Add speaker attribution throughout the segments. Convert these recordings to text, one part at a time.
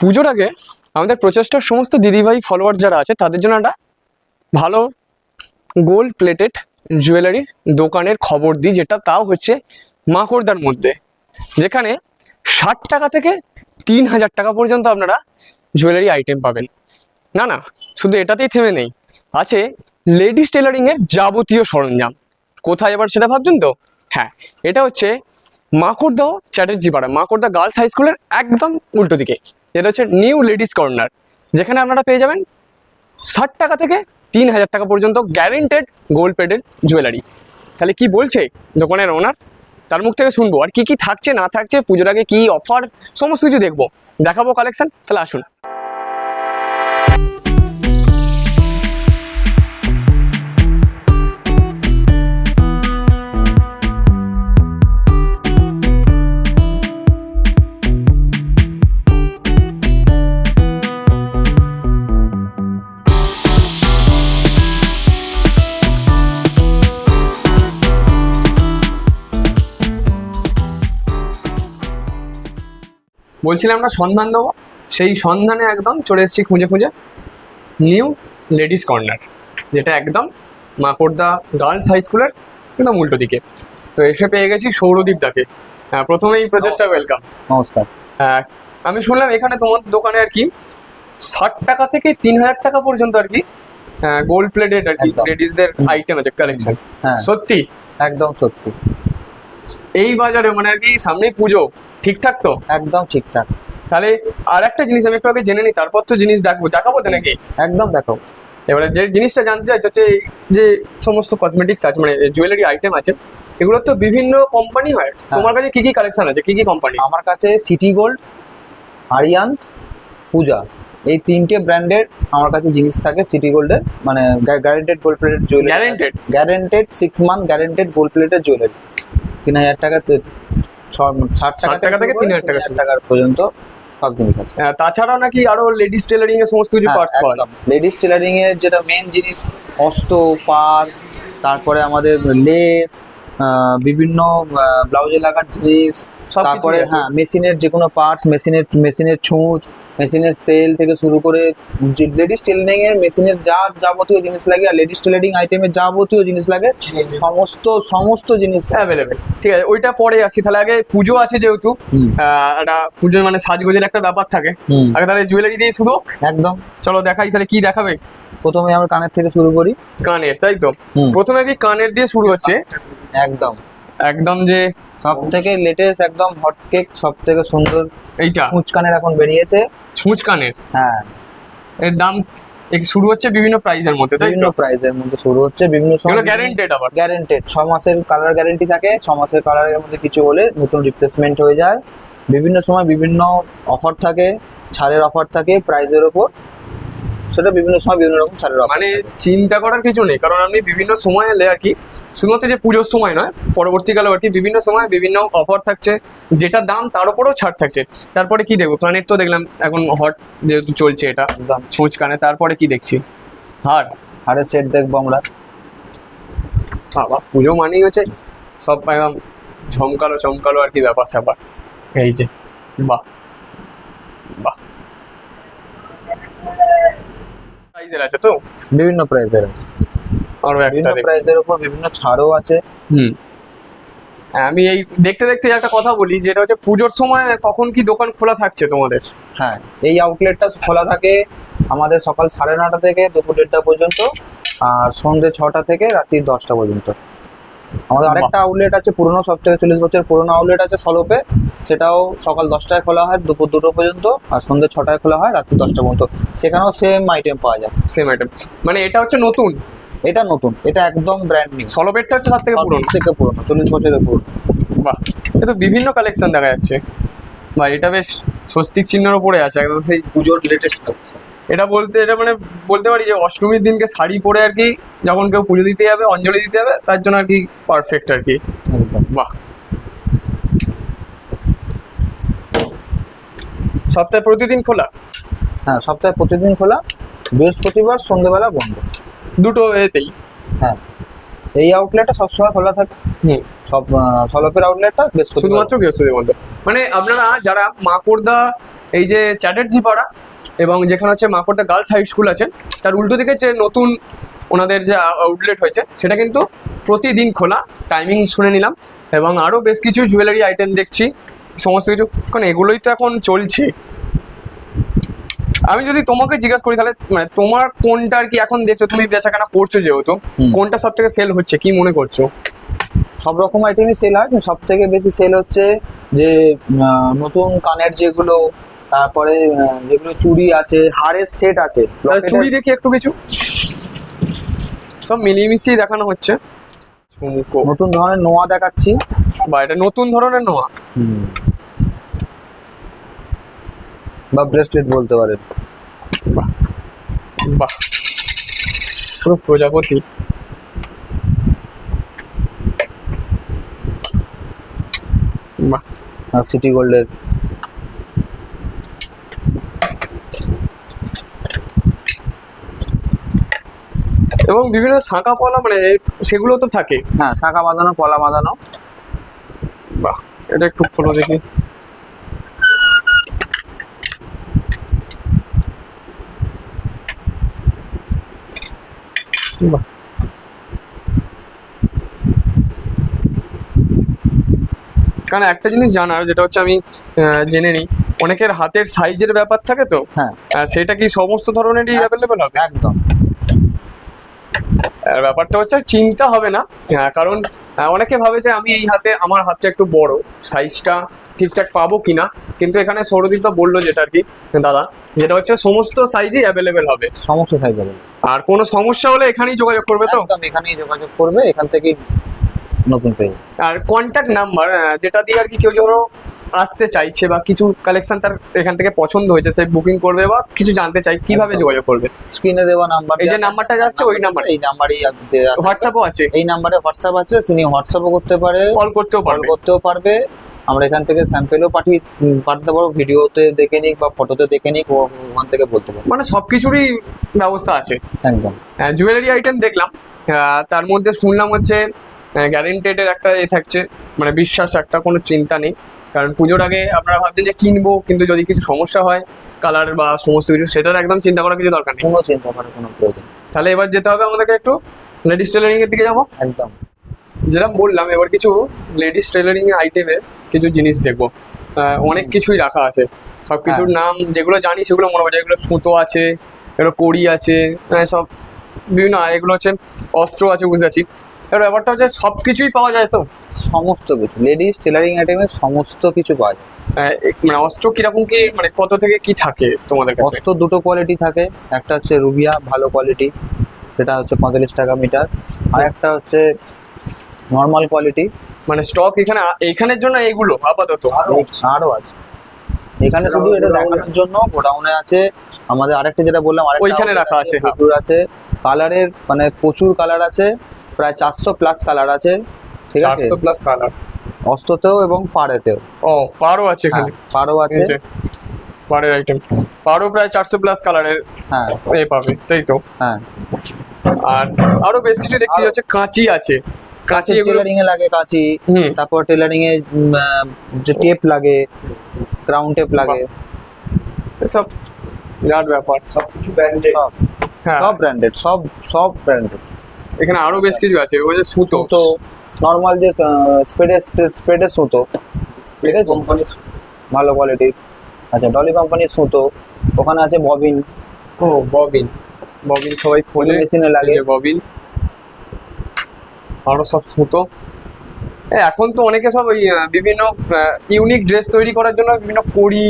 Speaker 1: পুজোর আগে আমাদের প্রচেষ্টার সমস্ত দিদিভাই ফলোয়ার যারা আছে, তাদের জন্য একটা ভালো গোল্ড প্লেটেড জুয়েলারি দোকানের খবর দিই, যেটা তাও হচ্ছে মাকড়দার মধ্যে। যেখানে ষাট টাকা থেকে তিন হাজার টাকা পর্যন্ত আপনারা জুয়েলারি আইটেম পাবেন। না না, শুধু এটাতেই থেমে নেই। আছে লেডিস টেলারিংয়ের যাবতীয় সরঞ্জাম। কোথায় এবার সেটা ভাবছেন তো? হ্যাঁ এটা হচ্ছে মাকড়দহ চ্যাটার্জি পাড়া মাকড়দা গার্লস হাই স্কুলের একদম উল্টো দিকে। যেটা হচ্ছে নিউ লেডিস কর্নার। যেখানে আপনারা পেয়ে যাবেন ষাট টাকা থেকে তিন হাজার টাকা পর্যন্ত গ্যারেন্টেড গোল্ড প্লেটেড জুয়েলারি তাহলে কি বলছে দোকানের ওনার তার মুখ থেকে শুনব। আর কি কি থাকছে, না থাকছে, পুজোর আগে কি অফার সমস্ত কিছু দেখব। দেখাবো কালেকশন তাহলে আসুন। বলছিলাম আমরা সন্ধান দেবো। সেই সন্ধানে একদম চলে এসেছি খুঁজে খুঁজে। নিউ লেডিস কর্নার যেটা একদম মাকড়দা গার্লস হাই স্কুলের একদম উল্টো দিকে। তো এসে পেয়ে গেছি সৌরদীপ দাকে। প্রথমেই প্রচেষ্টা ওয়েলকাম
Speaker 2: নমস্কার।
Speaker 1: আমি শুনলাম এখানে তোমার দোকানে আর কি ষাট টাকা থেকে তিন হাজার টাকা পর্যন্ত আর কি গোল্ড প্লেটেড আর কি লেডিসদের আইটেম আছে কালেকশন
Speaker 2: হ্যাঁ।
Speaker 1: সত্যি?
Speaker 2: একদম সত্যি।
Speaker 1: এই বাজারে মানে আর কি সামনেই পুজো ঠিকঠাক তো?
Speaker 2: একদম ঠিকঠাক।
Speaker 1: তাহলে আর একটা জিনিস আমি একটু আগে জেনে নিই তারপর তো জিনিস দেখব দেখাবো তো নাকি?
Speaker 2: একদম দেখো।
Speaker 1: এবারে যে জিনিসটা জানতে চাইছি হচ্ছে এই যে সমস্ত কসমেটিক্স আছে মানে জুয়েলারি আইটেম আছে এগুলো তো বিভিন্ন কোম্পানি হয়। তোমার কাছে কি কি কালেকশন আছে? কি কি কোম্পানি
Speaker 2: আমার কাছে সিটি গোল্ড আরিয়ান পূজা এই তিনটে ব্র্যান্ডের আমার কাছে জিনিস থাকে সিটি গোল্ডের মানে guaranteed gold plated jewellery
Speaker 1: guaranteed
Speaker 2: guaranteed six month guaranteed gold plated jewellery তিন হাজার টাকা তে- ষাট
Speaker 1: ষাট টাকা থেকে তিন হাজার টাকা।
Speaker 2: টাকার পর্যন্ত
Speaker 1: তাছাড়াও নাকি আরও লেডিস টেলারিং এর সমস্ত কিছু পার্টস পাওয়া যায়
Speaker 2: লেডিস টেলারিং এর যেটা মেন জিনিস পার তারপরে আমাদের লেস বিভিন্ন ব্লাউজে লাগার জিনিস তারপরে হ্যাঁ মেশিনের যে কোনো পার্টস মেশিনের মেশিনের ছুঁচ মেশিনের তেল থেকে শুরু করে লেডিস টেলারিং এর মেশিনের যা যাবতীয় জিনিস লাগে আর লেডিস টেলারিং আইটেমের যাবতীয় জিনিস লাগে সমস্ত সমস্ত জিনিস
Speaker 1: অ্যাভেলেবেল ঠিক আছে ওইটা পরে আসি। তাহলে আগে পুজো আছে যেহেতু একটা পুজো মানে সাজগোজের একটা ব্যাপার থাকে। আগে তাহলে জুয়েলারি দিয়ে শুরু
Speaker 2: একদম।
Speaker 1: চলো দেখাই তাহলে কি দেখাবে।
Speaker 2: প্রথমে আমরা কানের থেকে শুরু করি।
Speaker 1: কানের তাই তো? প্রথমে কি কানের দিয়ে শুরু হচ্ছে?
Speaker 2: একদম।
Speaker 1: একদম যে
Speaker 2: সব থেকে লেটেস্ট একদম হট কেক সব থেকে সুন্দর
Speaker 1: এইটা?
Speaker 2: ফুচকানের এখন বেরিয়েছে।
Speaker 1: ছুঁচ কানের
Speaker 2: হ্যাঁ।
Speaker 1: এর দাম শুরু হচ্ছে বিভিন্ন প্রাইজের মধ্যে তাই
Speaker 2: বিভিন্ন
Speaker 1: তো?
Speaker 2: প্রাইসের মধ্যে শুরু হচ্ছে বিভিন্ন
Speaker 1: এগুলো গ্যারেন্টেড আবার?
Speaker 2: গ্যারেন্টেড ছ মাসের কালার গ্যারেন্টি থাকে ছ মাসের কালারের মধ্যে কিছু হলে নতুন রিপ্লেসমেন্ট হয়ে যায়। বিভিন্ন সময় বিভিন্ন অফার থাকে ছাড়ের অফার থাকে প্রাইজের ওপর। সেটা বিভিন্ন সময় বিভিন্ন রকম ছাড়ের অফার
Speaker 1: মানে চিন্তা করার কিছু নেই কারণ আপনি বিভিন্ন সময় এলে আর কি শুধুমাত্র যে পুজোর সময় নয় পরবর্তীকালে আর কি বিভিন্ন সময় বিভিন্ন অফার থাকছে যেটা দাম তার উপরেও ছাড় থাকছে। তারপরে কি দেখব? কানের তো দেখলাম এখন হট যেহেতু চলছে এটা
Speaker 2: একদম
Speaker 1: ছুঁচ কানে তারপরে কি দেখছি? হার।
Speaker 2: হাড়ের সেট দেখব আমরা।
Speaker 1: বাবা পুজো মানেই হচ্ছে সব একদম ঝমকালো চমকালো আর কি ব্যাপার স্যাপার। এই যে বাহ বাহ। প্রাইজের আছে তো?
Speaker 2: বিভিন্ন প্রাইজের আছে।
Speaker 1: আরও একটা
Speaker 2: প্রাইসের উপর বিভিন্ন ছাড়ও আছে।
Speaker 1: হুম। হ্যাঁ, আমি এই দেখতে দেখতে একটা কথা বলি যেটা হচ্ছে পুজোর সময় কখন কি দোকান খোলা থাকছে তোমাদের?
Speaker 2: হ্যাঁ এই আউটলেটটা খোলা থাকে আমাদের সকাল সাড়ে নটা থেকে দুপুর দেড়টা পর্যন্ত আর সন্ধ্যে ছটা থেকে রাত্রি দশটা পর্যন্ত। আমাদের আরেকটা আউটলেট আছে পুরনো সব থেকে চল্লিশ বছর পুরনো আউটলেট আছে সলোপে। সেটাও সকাল দশটায় খোলা হয় দুপুর দুটো পর্যন্ত আর সন্ধ্যে ছটায় খোলা হয় রাত্রি দশটা পর্যন্ত। সেখানেও সেম আইটেম পাওয়া যায়।
Speaker 1: সেম আইটেম মানে এটা হচ্ছে নতুন?
Speaker 2: এটা নতুন এটা একদম ব্র্যান্ড নিউ
Speaker 1: সলবেটটা হচ্ছে সব থেকে পুরনো।
Speaker 2: থেকে পুরনো চল্লিশ বছরের পুরনো।
Speaker 1: বাহ এটা তো বিভিন্ন কালেকশন দেখা যাচ্ছে। বা এটা বেশ স্বস্তিক চিহ্নের উপরে আছে একদম সেই
Speaker 2: পুজোর লেটেস্ট কালেকশন
Speaker 1: এটা বলতে এটা মানে বলতে পারি যে অষ্টমীর দিনকে শাড়ি পরে আর কি যখন কেউ পুজো দিতে যাবে অঞ্জলি দিতে যাবে তার জন্য আর কি পারফেক্ট আর কি। বাহ। সপ্তাহে প্রতিদিন খোলা?
Speaker 2: হ্যাঁ সপ্তাহে প্রতিদিন খোলা বৃহস্পতিবার সন্ধ্যেবেলা বন্ধ।
Speaker 1: দুটো এতেই।
Speaker 2: হ্যাঁ। এই আউটলেটটা সবসময় খোলা থাকে।
Speaker 1: হুম।
Speaker 2: সব সলপের আউটলেটটা বৃহস্পতিবার।
Speaker 1: শুধুমাত্র বৃহস্পতি বন্ধ মানে আপনারা যারা মাকড়দা এই যে চ্যাটার্জি পাড়া এবং যেখানে হচ্ছে মাকড়দা গার্লস হাই স্কুল আছে তার উল্টো দিকে যে নতুন ওনাদের যে আউটলেট হয়েছে সেটা কিন্তু প্রতিদিন খোলা। টাইমিং শুনে নিলাম। এবং আরও বেশ কিছু জুয়েলারি আইটেম দেখছি। সমস্ত কিছু কারণ এগুলোই তো এখন চলছে। আমি যদি তোমাকে জিজ্ঞাসা করি তাহলে মানে তোমার কোনটা আর কি এখন দেখছ? তুমি বেচাকেনা করছ যেহেতু কোনটা সব থেকে সেল হচ্ছে? কি মনে করছ?
Speaker 2: সব রকম আইটেমই সেল হয় সব থেকে বেশি সেল হচ্ছে যে নতুন কানের যেগুলো তারপরে যেগুলো চুড়ি আছে হারের সেট আছে।
Speaker 1: চুড়ি দেখি একটু কিছু। সব মিলিয়ে মিশিয়ে দেখানো হচ্ছে।
Speaker 2: নতুন ধরনের নোয়া দেখাচ্ছি।
Speaker 1: বা এটা নতুন ধরনের নোয়া।
Speaker 2: বা ব্রেসলেট বলতে পারেন।
Speaker 1: বাহ। বাহ। পুরো প্রজাপতি। বাহ।
Speaker 2: সিটি গোল্ডের
Speaker 1: এবং বিভিন্ন শাঁখা পলা মানে সেগুলো তো থাকে।
Speaker 2: হ্যাঁ শাঁখা বাঁধানো পলা বাঁধানো।
Speaker 1: বাহ এটা একটু খোলো দেখি। বাহ কারণ একটা জিনিস জানার যেটা হচ্ছে আমি আহ, জেনে নিই অনেকের হাতের সাইজের ব্যাপার থাকে তো?
Speaker 2: হ্যাঁ।
Speaker 1: সেটা কি সমস্ত ধরনেরই অ্যাভেলেবেল হবে?
Speaker 2: একদম।
Speaker 1: ব্যাপারটা হচ্ছে চিন্তা হবে না কারণ অনেকে ভাবে যে আমি এই হাতে আমার হাতটা একটু বড় সাইজটা ঠিকঠাক পাবো কিনা? কিন্তু এখানে সৌরদীপ তো বলল যেটা আর কি দাদা যেটা হচ্ছে সমস্ত সাইজই অ্যাভেলেবেল হবে।
Speaker 2: সমস্ত সাইজ হবে
Speaker 1: আর কোনো সমস্যা হলে এখানেই যোগাযোগ করবে তো?
Speaker 2: এখানেই যোগাযোগ করবে এখান থেকেই নতুন পেয়ে
Speaker 1: আর কন্ট্যাক্ট নাম্বার যেটা দিয়ে আর কি কেউ ধরো আসতে চাইছে বা কিছু কালেকশন তার এখান থেকে পছন্দ হয়েছে সে বুকিং করবে বা কিছু জানতে চাই কীভাবে যোগাযোগ করবে?
Speaker 2: স্ক্রিনে দেওয়া নাম্বার
Speaker 1: এই যে নাম্বারটা যাচ্ছে ওই নাম্বার
Speaker 2: এই নাম্বারই।
Speaker 1: হোয়াটসঅ্যাপও আছে।
Speaker 2: এই নাম্বারে হোয়াটসঅ্যাপ আছে তিনি হোয়াটসঅ্যাপও করতে পারে।
Speaker 1: কল করতেও
Speaker 2: কল করতেও পারবে। আমরা এখান থেকে স্যাম্পেলও পাঠিয়ে পাঠাতে পারব ভিডিওতে দেখে নিক বা ফটোতে দেখে নিক ওখান থেকে বলতে পারব।
Speaker 1: মানে সবকিছুরই ব্যবস্থা আছে।
Speaker 2: একদম।
Speaker 1: জুয়েলারি আইটেম দেখলাম। তার মধ্যে শুনলাম হচ্ছে গ্যারেন্টেডের একটা এ থাকছে মানে বিশ্বাস একটা কোনো চিন্তা নেই। কারণ পুজোর আগে আপনারা ভাবছেন যে কিনবো কিন্তু যদি কিছু সমস্যা হয় কালার বা সমস্ত কিছু সেটার একদম চিন্তা করার কিছু দরকার নেই।
Speaker 2: কোনো চিন্তা করার কোনো প্রয়োজন
Speaker 1: তাহলে এবার যেতে হবে আমাদেরকে একটু লেডিস টেলারিং এর দিকে যাব।
Speaker 2: একদম।
Speaker 1: যেরকম বললাম এবার কিছু লেডিস টেলারিং আইটেমের কিছু জিনিস দেখব। আহ, অনেক কিছুই রাখা আছে। সব কিছুর নাম যেগুলো জানি সেগুলো মনে পড়ে এগুলো সুতো আছে এগুলো কড়ি আছে আহ, সব বিভিন্ন এগুলো হচ্ছে অস্ত্র আছে বুঝতে পারছি। এবার ব্যাপারটা হচ্ছে সব কিছুই পাওয়া যায় তো?
Speaker 2: সমস্ত কিছু। লেডিস টেলারিং আইটেমের সমস্ত কিছু পাওয়া যায়।
Speaker 1: মানে অস্ত্র কীরকম কি মানে কত থেকে কি থাকে তোমাদের কাছে?
Speaker 2: অস্ত্র দুটো কোয়ালিটি থাকে। একটা হচ্ছে রুবিয়া ভালো কোয়ালিটি সেটা হচ্ছে পঁয়তাল্লিশ টাকা মিটার আর একটা হচ্ছে নর্মাল কোয়ালিটি
Speaker 1: মানে স্টক এখানে এইখানের জন্য এইগুলো আপাতত?
Speaker 2: আরও আছে এখানে শুধু এটা দেখানোর জন্য গোডাউনে আছে আমাদের আরেকটা যেটা বললাম আরেকটা
Speaker 1: ওইখানে রাখা আছে, হ্যাঁ।
Speaker 2: প্রচুর আছে। কালারের মানে প্রচুর কালার আছে। প্রায় চারশো প্লাস কালার আছে ঠিক আছে?
Speaker 1: চারশো প্লাস কালার
Speaker 2: অস্ত্রতেও এবং পাড়েতেও।
Speaker 1: ও পারও আছে
Speaker 2: হ্যাঁ
Speaker 1: এখানে
Speaker 2: পাড়ও আছে।
Speaker 1: পাড়ের আইটেম পারও প্রায় চারশো প্লাস কালারের
Speaker 2: হ্যাঁ।
Speaker 1: এ পাবে তাই তো?
Speaker 2: হ্যাঁ।
Speaker 1: আর আরও বেশ কিছু দেখছি হচ্ছে কাঁচি আছে। কাঁচি
Speaker 2: টেলারিং এ লাগে কাঁচি তারপর টেলারিং এ যে টেপ লাগে ক্রাউন টেপ লাগে।
Speaker 1: সব বিরাট ব্যাপার।
Speaker 2: সব
Speaker 1: হ্যাঁ।
Speaker 2: সব ব্র্যান্ডেড সব সব ব্র্যান্ডেড
Speaker 1: এখানে আরও বেশ কিছু আছে ওই যে সুতো।
Speaker 2: তো নর্মাল যে স্পেডে স্পেডের সুতো। ঠিক আছে? ভালো কোয়ালিটির আচ্ছা ডলি কোম্পানির সুতো। ওখানে আছে ববিন।
Speaker 1: ও ববিন। ববিন সবাই খোঁজে
Speaker 2: মেশিনে লাগে।
Speaker 1: ববিন। আরও সব সুতো। এখন তো অনেকে সব ওই বিভিন্ন ইউনিক ড্রেস তৈরি করার জন্য বিভিন্ন কড়ি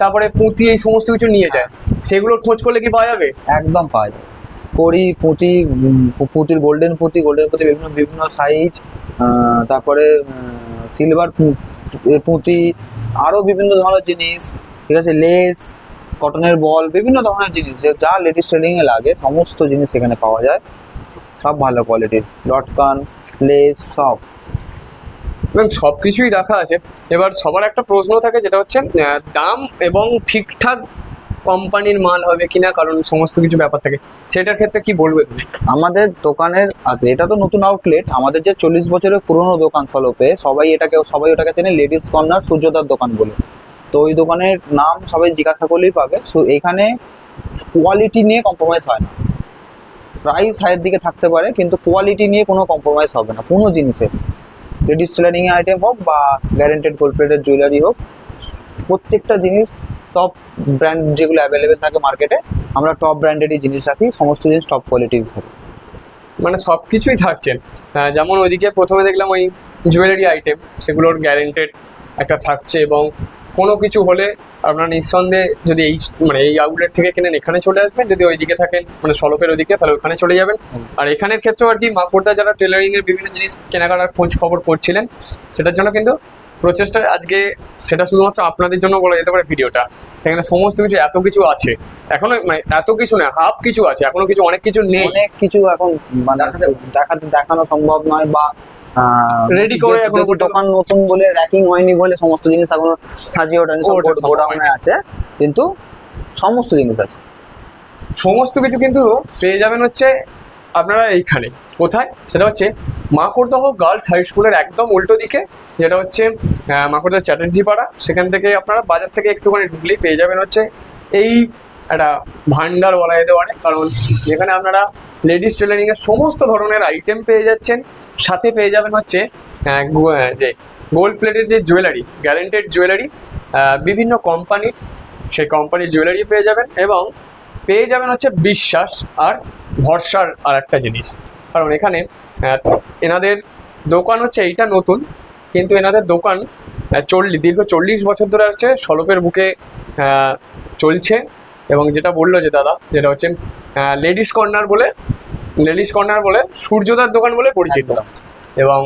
Speaker 1: তারপরে পুঁতি এই সমস্ত কিছু নিয়ে যায়। সেগুলোর খোঁজ করলে কি পাওয়া যাবে?
Speaker 2: একদম পাওয়া যায় কড়ি পুঁতি পুঁতির গোল্ডেন পুঁতি গোল্ডেন পুঁতি বিভিন্ন বিভিন্ন সাইজ তারপরে সিলভার পুঁতি আরও বিভিন্ন ধরনের জিনিস, ঠিক আছে? লেস কটনের বল বিভিন্ন ধরনের জিনিস, যা লেডিস ট্রেডিংয়ে লাগে, সমস্ত জিনিস এখানে পাওয়া যায়। সব ভালো কোয়ালিটির লটকান লেস সব।
Speaker 1: সব কিছুই রাখা আছে। এবার সবার একটা প্রশ্ন থাকে, যেটা হচ্ছে দাম এবং ঠিকঠাক কোম্পানির মাল হবে কিনা, কারণ সমস্ত কিছু ব্যাপার থাকে, সেটার ক্ষেত্রে কি বলবে
Speaker 2: আমাদের দোকানের আছে এটা তো নতুন আউটলেট আমাদের যে চল্লিশ বছরের পুরনো দোকান সলপে সবাই এটাকে, সবাই ওটাকে চেনে লেডিস কর্নার সূর্যদার দোকান বলে। তো ওই দোকানের নাম সবাই জিজ্ঞাসা করলেই পাবে সো এখানে কোয়ালিটি নিয়ে কম্প্রোমাইজ হয় না। প্রাইস হাইয়ের দিকে থাকতে পারে, কিন্তু কোয়ালিটি নিয়ে কোনো কম্প্রোমাইজ হবে না, কোনো জিনিসের লেডিস টেলারিং আইটেম হোক বা গ্যারেন্টেড গোল্ড প্লেটের জুয়েলারি হোক, প্রত্যেকটা জিনিস টপ ব্র্যান্ড যেগুলো অ্যাভেলেবেল থাকে মার্কেটে আমরা টপ ব্র্যান্ডেরই জিনিস রাখি সমস্ত জিনিস টপ কোয়ালিটির থাকে।
Speaker 1: মানে সব কিছুই থাকছে যেমন ওইদিকে প্রথমে দেখলাম ওই জুয়েলারি আইটেম সেগুলোর গ্যারেন্টেড একটা থাকছে এবং কোনো কিছু হলে আপনারা নিঃসন্দেহে যদি এই মানে এই আউটলেট থেকে কেনেন এখানে চলে আসবেন। যদি ওইদিকে থাকেন মানে সড়কের ওইদিকে তাহলে ওখানে চলে যাবেন। আর এখানের ক্ষেত্রেও আর কি মাফুরদা যারা টেলারিংয়ের বিভিন্ন জিনিস কেনাকাটার খোঁজ খবর করছিলেন সেটার জন্য কিন্তু প্রচেষ্টা আজকে সেটা শুধুমাত্র আপনাদের জন্য বলা যেতে পারে ভিডিওটা। সেখানে সমস্ত কিছু এত কিছু আছে। এখনও মানে এত কিছু না হাফ কিছু আছে এখনও কিছু অনেক কিছু নেই।
Speaker 2: অনেক কিছু এখন মানে দেখাতে দেখানো সম্ভব নয় বা
Speaker 1: Ready করে এখনও
Speaker 2: দোকান নতুন বলে র্যাকিং হয়নি বলে সমস্ত জিনিস এখনও সাজিয়ে ওঠেনি গোডাউনে আছে। কিন্তু সমস্ত জিনিস আছে।
Speaker 1: সমস্ত কিছু কিন্তু পেয়ে যাবেন হচ্ছে আপনারা এইখানে। কোথায়? সেটা হচ্ছে মাকড়দহ গার্লস হাই স্কুলের একদম উল্টো দিকে। যেটা হচ্ছে মাকড়দহ চ্যাটার্জি পাড়া। সেখান থেকে আপনারা বাজার থেকে একটুখানি ঢুকলেই পেয়ে যাবেন হচ্ছে এই একটা ভান্ডার বলা যেতে পারে। কারণ যেখানে আপনারা লেডিস টেলারিং এর সমস্ত ধরনের আইটেম পেয়ে যাচ্ছেন। সাথে পেয়ে যাবেন হচ্ছে যে গোল্ড প্লেটের যে জুয়েলারি গ্যারেন্টেড জুয়েলারি বিভিন্ন কোম্পানির সেই কোম্পানির জুয়েলারি পেয়ে যাবেন। এবং পেয়ে যাবেন হচ্ছে বিশ্বাস আর ভরসার আর একটা জিনিস। কারণ এখানে এনাদের দোকান হচ্ছে এইটা নতুন কিন্তু এনাদের দোকান চল্লিশ দীর্ঘ চল্লিশ বছর ধরে আছে সলপের বুকে চলছে। এবং যেটা বলল যে দাদা যেটা হচ্ছে লেডিস কর্নার বলে লেডিস কর্নার বলে সূর্যদার দোকান বলে পরিচিত। এবং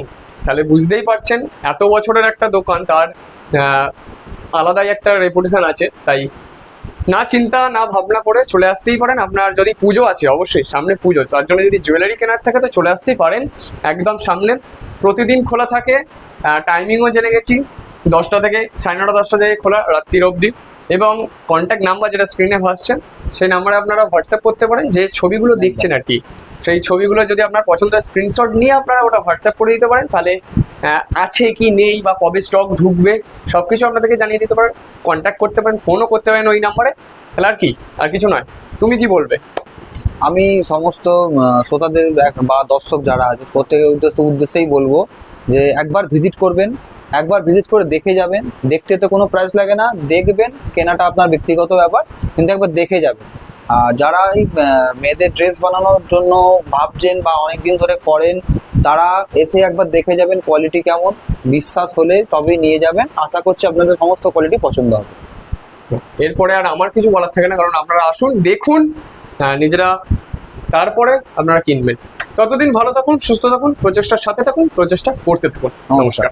Speaker 1: তাহলে বুঝতেই পারছেন এত বছরের একটা দোকান তার আলাদাই একটা রেপুটেশন আছে। তাই না চিন্তা না ভাবনা করে চলে আসতেই পারেন। আপনার যদি পুজো আছে অবশ্যই সামনে পুজো। তার জন্য যদি জুয়েলারি কেনার থাকে তো চলে আসতেই পারেন। একদম সামনে। প্রতিদিন খোলা থাকে। টাইমিংও জেনে গেছি। দশটা থেকে সাড়ে নটা দশটা থেকে খোলা রাত্রির অবধি। এবং কন্ট্যাক্ট নাম্বার যেটা স্ক্রিনে ভাসছেন সেই নাম্বারে আপনারা হোয়াটসঅ্যাপ করতে পারেন। যে ছবিগুলো দেখছেন আর কি। সেই ছবিগুলো যদি আপনার পছন্দের স্ক্রিনশট নিয়ে আপনারা ওটা হোয়াটসঅ্যাপ করে দিতে পারেন। তাহলে আছে কি নেই বা কবে স্টক ঢুকবে সব কিছু আপনাদেরকে জানিয়ে দিতে পারেন। কন্ট্যাক্ট করতে পারেন ফোনও করতে পারেন ওই নাম্বারে তাহলে আর কি? আর কিছু নয়। তুমি কি বলবে?
Speaker 2: আমি সমস্ত শ্রোতাদের বা দর্শক যারা আছে, প্রত্যেকের উদ্দেশ্য, উদ্দেশ্যেই বলব যে একবার ভিজিট করবেন। একবার ভিজিট করে দেখে যাবেন। দেখতে তো কোনো প্রাইস লাগে না। দেখবেন, কেনাটা আপনার ব্যক্তিগত ব্যাপার, কিন্তু একবার দেখে যাবেন। যারা এই মেয়েদের ড্রেস বানানোর জন্য ভাবছেন বা অনেকদিন ধরে করেন তারা এসে একবার দেখে যাবেন কোয়ালিটি কেমন। বিশ্বাস হলে তবেই নিয়ে যাবেন। আশা করছি আপনাদের সমস্ত কোয়ালিটি পছন্দ হবে।
Speaker 1: এরপরে আর আমার কিছু বলার থাকে না কারণ আপনারা আসুন দেখুন নিজেরা তারপরে আপনারা কিনবেন। ততদিন ভালো থাকুন সুস্থ থাকুন প্রচেষ্টার সাথে থাকুন প্রচেষ্টা করতে থাকুন।
Speaker 2: নমস্কার।
Speaker 1: নমস্কার।